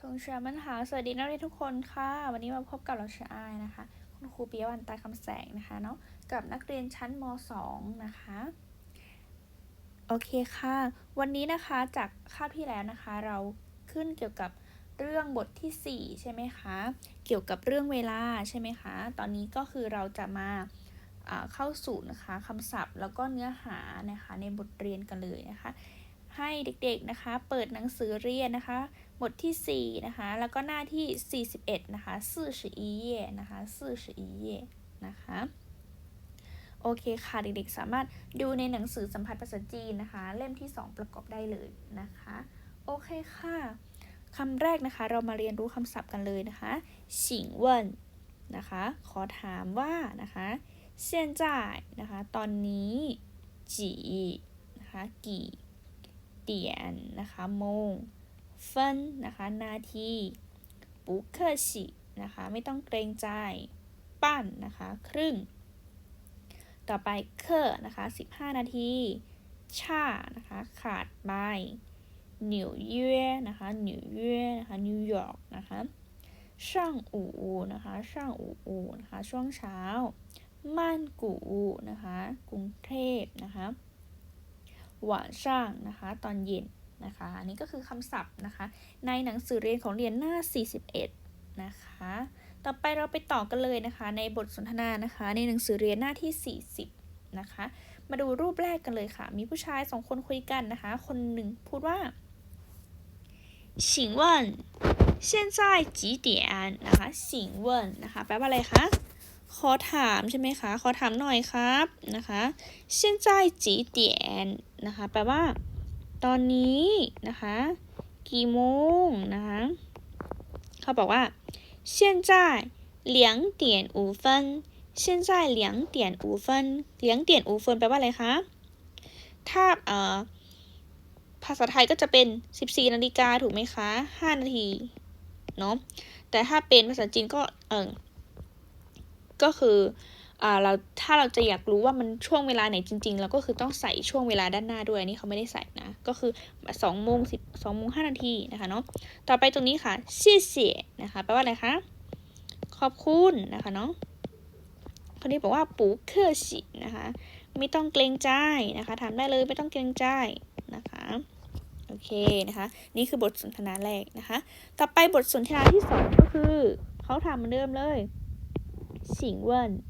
ทงชียมันหาสวัสดีนักเรียนทุกคนค่ะ วันนี้มาพบกับเราเชออายนะคะ คุณครูปิยวันตาคำแสงนะคะเนาะกับนักเรียนชั้นม .2 นะคะ โอเคค่ะ วันนี้นะคะจากคาบที่แล้วนะคะ เราขึ้นเกี่ยวกับเรื่องบททีสี่4 ใช่ไหมคะ เกี่ยวกับเรื่องเวลาใช่ไหมคะ ตอนนี้ก็คือเราจะมาอ่าเข้าสู่นะคะคำศัพท์แล้วก็เนื้อหานะคะในบทเรียนกันเลยนะคะ ให้เด็กๆนะคะ เปิดหนังสือเรียนนะคะ บทที่ 4 นะคะ แล้วก็หน้าที่ 41 นะคะ41เย่นะคะ41เย่นะคะ โอเคค่ะ เด็กๆ สามารถดูในหนังสือสัมผัสภาษาจีนนะคะ เล่มที่ 2 ประกอบได้เลยนะคะ โอเคค่ะคำแรกนะคะ เรามาเรียนรู้คำศัพท์กันเลยนะคะสิงเวินนะคะ ขอถามว่านะคะ现在นะคะ ตอนนี้จีนะคะ กี่เตียนนะคะโมง เฟินนะคะนาทีบุเคชินะคะไม่ต้องเกรงใจปั้นนะคะครึ่ง ต่อไปเคอนะคะ15 นาทีชานะคะขาดไปหนิวเย่นะคะหนิวเย่นะคะนิวยอร์กนะคะช่างอูนะคะช่างอูนะคะช่วงเช้าม่านกูนะคะกรุงเทพนะคะหวานช่างนะคะตอนเย็น นะคะอันนี้ก็คือคำศัพท์นะคะ ในหนังสือเรียนของเรียนหน้า 41 นะคะ ต่อไปเราไปต่อกันเลยนะคะ ในบทสนทนานะคะ ในหนังสือเรียนหน้าที่ 40 นะคะ มาดูรูปแรกกันเลยค่ะ มีผู้ชายสองคนคุยกันนะคะ คนหนึ่งพูดว่า请问现在几点นะคะ请问นะคะแปลว่าอะไรคะ ขอถามใช่ไหมคะ ขอถามหน่อยครับนะคะ现在几点นะคะแปลว่า ตอนนี้นะคะ กี่โมงนะคะเขาบอกว่า现在两点五分现在两点五分两点五分แปลว่าอะไรคะ ถ้าเอ่อภาษาไทยก็จะเป็น 14 นาฬิกาถูกไหมคะ 5 นาที เนาะ แต่ถ้าเป็นภาษาจีนก็ เออก็คือ อ่า เราถ้าเราจะอยากรู้ว่ามันช่วงเวลาไหนจริงๆ เราก็คือต้องใส่ช่วงเวลาด้านหน้าด้วยนนี้เขาไม่ได้ใส่นะ ก็คือสองโมงสิบสองโมงห้านาทีนะคะเนาะต่อไปตรงนี้ค่ะเชี่ยเสียนะคะแปลว่าอะไรคะขอบคุณนะคะเนาะคนนี้บอกว่าปูเคอร์ชินะคะ ไม่ต้องเกรงใจนะคะถามได้เลยไม่ต้องเกรงใจนะคะโอเคนะคะ นี่คือบทสนทนาแรกนะคะ ต่อไปบทสนทนาที่สองก็คือเขาถามเหมือนเดิมเลย请问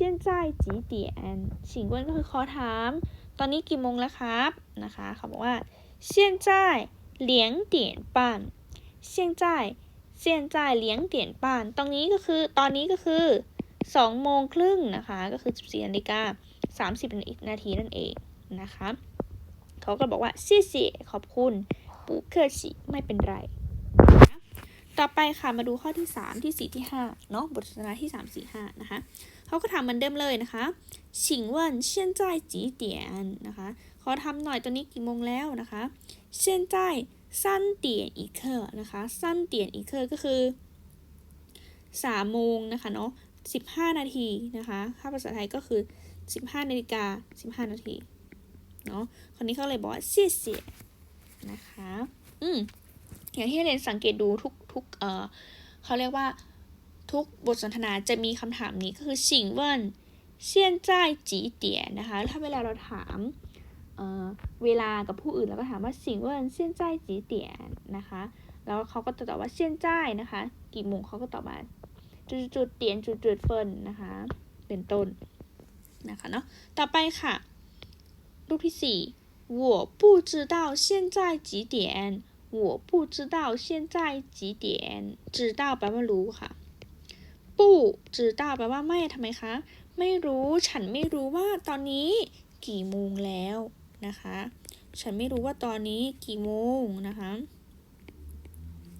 现在几点请问ก็คือขอถาม ตอนนี้กี่โมงแล้วครับนะคะเขาบอกว่า现在两点半现在现在两点半ตรงนี้ก็คือตอนนี้ก็คือสองโมงครึ่งนะคะก็คือ14นาฬิกา30นาทีนั่นเองนะคะเขาก็บอกว่า谢谢ขอบคุณปูเคอร์ชิไม่เป็นไร ต่อไปค่ะมาดูข้อที่ 3 ที่ 4 ที่5เนาะบทสนทนาที่ 3 4 5นะคะเขาก็ถามเหมือนเดิมเลยนะคะชิงวันเช่นใจจีเตียนนะคะขอทำหน่อยตอนนี้กี่โมงแล้วนะคะเช่นใจสั้นเตียนอีเคอร์นะคะสั้นเตียนอีเคอร์ก็คือสามโมงนะคะเนาะสิบห้านาทีนะคะค่าภาษาไทยก็คือสิบห้านาฬิกาสิบห้านาทีเนาะคนนี้เขาเลยบอกว่าเสียเสียนะคะ อืมอย่างที่เรนสังเกตดูทุก ทุกเออเขาเรียกว่าทุกบทสนทนาจะมีคำถามนี้ก็คือ请问现在几点นะคะถ้าเวลาเราถามเอ่อเวลากับผู้อื่นแล้วก็ถามว่า请问现在几点นะคะแล้วเขาก็จะตอบว่า现在นะคะ กี่โมงเขาก็ตอบมาจุดจุดเตียนจุดจุดเฟินนะคะ เป็นต้นนะคะเนาะต่อไปค่ะ รูปที่สี่我不知道现在几点 我不知道现在几点知道แปลว่ารู้ค่ะปู้知道แปลว่าไม่ทำไมคะ ไม่รู้ฉันไม่รู้ว่าตอนนี้กี่โมงแล้วนะคะ ฉันไม่รู้ว่าตอนนี้กี่โมงนะคะ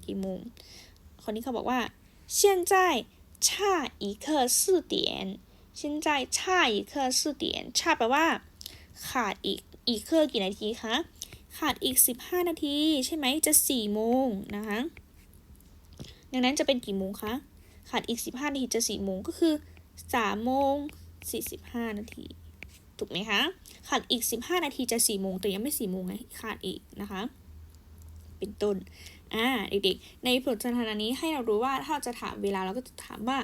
กี่โมง คนนี้เขาบอกว่า现在差一刻四点现在差一刻四点差แปลว่า ขาดอีกอีกเครื่องกี่นาทีคะ ขาดอีก 15 นาทีใช่ไหมจะ4โมงนะคะดังนั้นจะเป็นกี่โมงคะ ขาดอีก 15 นาทีจะ4โมงก็คือ3โมง45 นาทีถูกไหมคะ ขาดอีก 15 นาทีจะ4โมงแต่ยังไม่4โมงไงขาดอีกนะคะ เป็นต้นอ่าเด็กๆในบทสนทนานี้ให้เรารู้ว่าถ้าจะถามเวลาเราก็จะถามว่า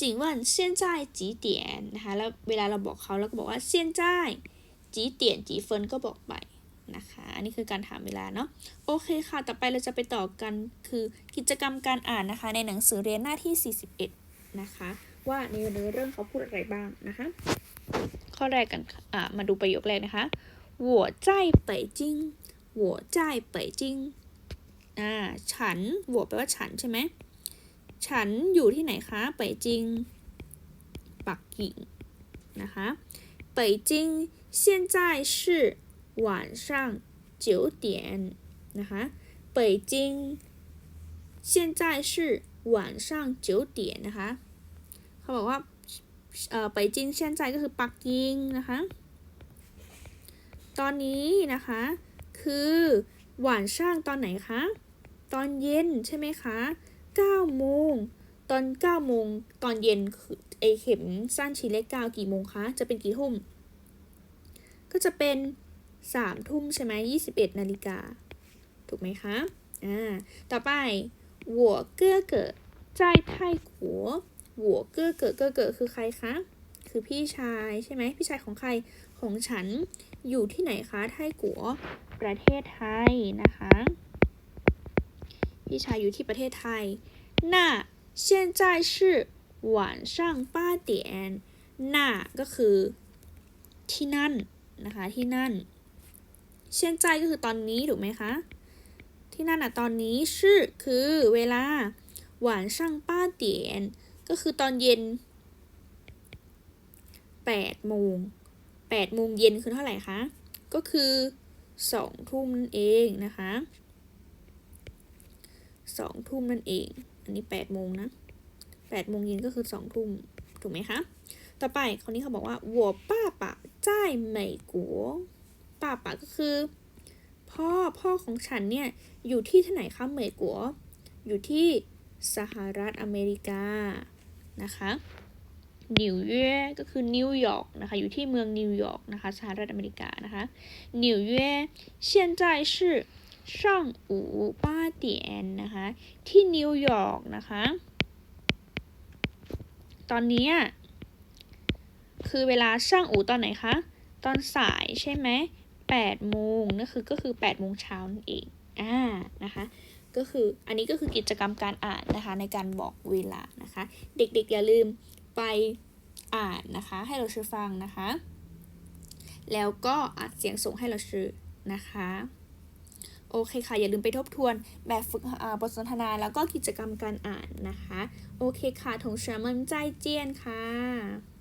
สิ่งว่าเส้นจ่ายจีเตียนนะคะแล้วเวลาเราบอกเขาเราก็บอกว่าเส้นจ่ายจีเตียนจีเฟินก็บอกไป นะคะ อันนี้คือการถามเวลาเนาะ โอเคค่ะ ต่อไปเราจะไปต่อกันคือกิจกรรมการอ่านนะคะ ในหนังสือเรียนหน้าที่ 41 นะคะ ว่าในเนื้อเรื่องเขาพูดอะไรบ้างนะคะ ข้อแรกกันค่ะอ่ามาดูประโยคแรกนะคะ我在北京我在北京อ่า ฉัน我แปลว่าฉันใช่ไหม ฉันอยู่ที่ไหนคะ北京ปักกิ่งนะคะ 北京现在是 晚上九点นะคะ北京现在是晚上九点นะคะ เขาบอกว่า เอ่อไปจิงเซียนใจก็คือปักกิ่งนะคะ ตอนนี้นะคะ คือหวานช่างตอนไหนคะ ตอนเย็นใช่ไหมคะ9โมง ตอน9โมง ตอนเย็นคือไอเข็มสั้นชิ้นเล็ก9กี่โมงคะ จะเป็นกี่ทุ่ม ก็จะเป็น 3ทุ่มใช่ไหม21นาฬิกา ถูกไหมคะ อ่า ต่อไป我哥哥在泰国我哥哥哥哥คือใครคะ คือพี่ชายใช่ไหม พี่ชายของใคร ของฉัน อยู่ที่ไหนคะ ไทกัว ประเทศไทยนะคะ พี่ชายอยู่ที่ประเทศไทย那现在是晚上八点那ก็คือที่นั่นนะคะ ที่นั่น เชียนใจก็คือตอนนี้ถูกไหมคะ ที่นั่นอะตอนนี้ชื่อคือเวลาหวานช่างป้าเตียน ก็คือตอนเย็นแปดโมงแปดโมงเย็นคือเท่าไหร่คะ ก็คือสองทุ่มนั่นเองนะคะสองทุ่มนั่นเอง อันนี้แปดโมงนะแปดโมงเย็นก็คือสองทุ่มถูกไหมคะ ต่อไปคนนี้เขาบอกว่าวัวป้าป่จ้ายไม่กัว ป๋าก็คือ พ่อพ่อของฉันเนี่ย อยู่ที่ที่ไหนคะเหมยกัว อยู่ที่สหรัฐอเมริกา นะคะนิวยอร์กก็คือนิวยอร์กนะคะ อยู่ที่เมืองนิวยอร์กนะคะ สหรัฐอเมริกานะคะนิวยอร์ก现在是上午八点นะคะ ที่นิวยอร์กนะคะ ตอนนี้คือเวลาช่างอูตอนไหนคะ ตอนสายใช่ไหม 8โมงนั่นคือก็คือ8โมงเช้านั่นเองอ่านะคะก็คืออันนี้ก็คือกิจกรรมการอ่านนะคะในการบอกเวลานะคะ เด็กๆอย่าลืมไปอ่านนะคะให้เราชื่อฟังนะคะ แล้วก็อัดเสียงส่งให้เราชื่อนะคะโอเคค่ะ อย่าลืมไปทบทวนแบบฝึกบทสนทนาแล้วก็กิจกรรมการอ่านนะคะ โอเคค่ะถงเฉิมันใจเจียนค่ะ